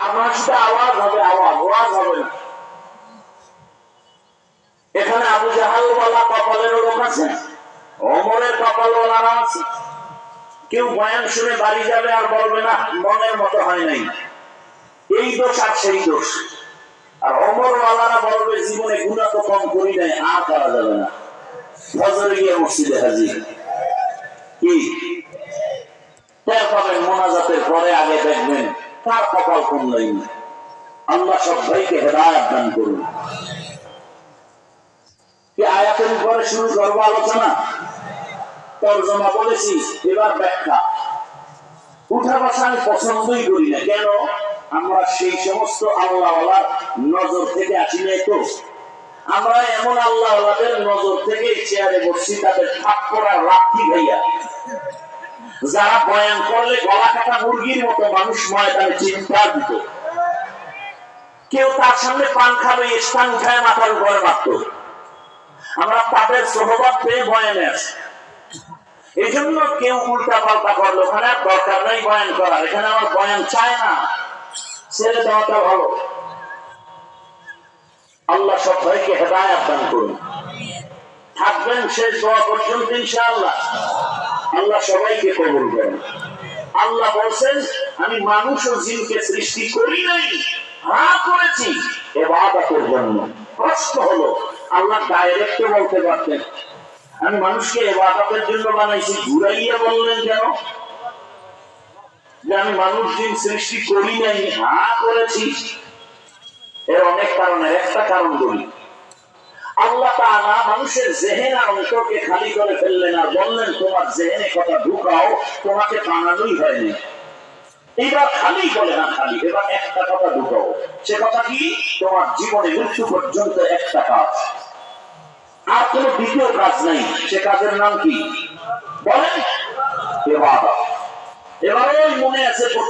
আওয়াজ হবে, আওয়াজ ওয়াজ হবে না। এখানে আবু কপালের লোক আছে অমরের আছে। কেউ বয়ান শুনে বাড়ি যাবে আর বলবে, না, মনের মতো হয় নাই। এই দোষ আর সেই দোষ। আর অমরওয়ালারা বলবে, জীবনে গুণা তো কম করি নাই, আর করা যাবে না। ফজরে গিয়ে মসজিদে হাজির। কি? পাবেন মোনাজাতের পরে আগে দেখবেন কার কপাল কম নাই আল্লাহ সব ভাইকে হেদায়ত দান করুন। আয়াতের উপরে শুরু করব আলোচনা? তর্জমা বলেছি, এবার ব্যাখ্যা। উঠা বসা আমি পছন্দই করি না। কেন? আমরা সেই সমস্ত আল্লাহ নজর থেকে আসি নাই তো। আমরা এমন আল্লাহ নজর থেকে চেয়ারে বসছি, তাদের ঠাপ করা রাখি ভাইয়া। যারা বয়ান করলে গলা কাটা মুরগির মতো মানুষ ময়দানে চিন্তা দিত। কেউ তার সামনে পান খাবে স্থান উঠায় মাথার উপরে মারত আমরা তাদের সহবাদ পেয়ে বয়ানে আছি এই জন্য কেউ উল্টা পাল্টা করল, ওখানে দরকার নেই বয়ান করার, এখানে আমার বয়ান চায় না। ছেড়ে দেওয়াটা ভালো। আল্লাহ সবাইকে হেদায়াত দান করুন। থাকবেন শেষ দোয়া পর্যন্ত ইনশাআল্লাহ। আল্লাহ সবাইকে কবুল করেন। আল্লাহ বলছেন, আমি মানুষ ও জিনকে সৃষ্টি করি নাই হ্যাঁ করেছি এবাদতের জন্য প্রশ্ন হলো, আল্লাহ ডাইরেক্ট বলতে পারতেন। আমি মানুষকে জন্য বানাইছি, ঘুরাইয়া বললেন কেন? যে আমি মানুষ জিন সৃষ্টি করি নাই হ্যাঁ করেছি। এর অনেক কারণের একটা কারণ বলি। তোমার সে কথা কি? তোমার জীবনে মৃত্যু পর্যন্ত একটা কাজ। আর কোন দ্বিতীয় কাজ নাই। সে কাজের নাম কি? বলেন এবার এবার মনে আছে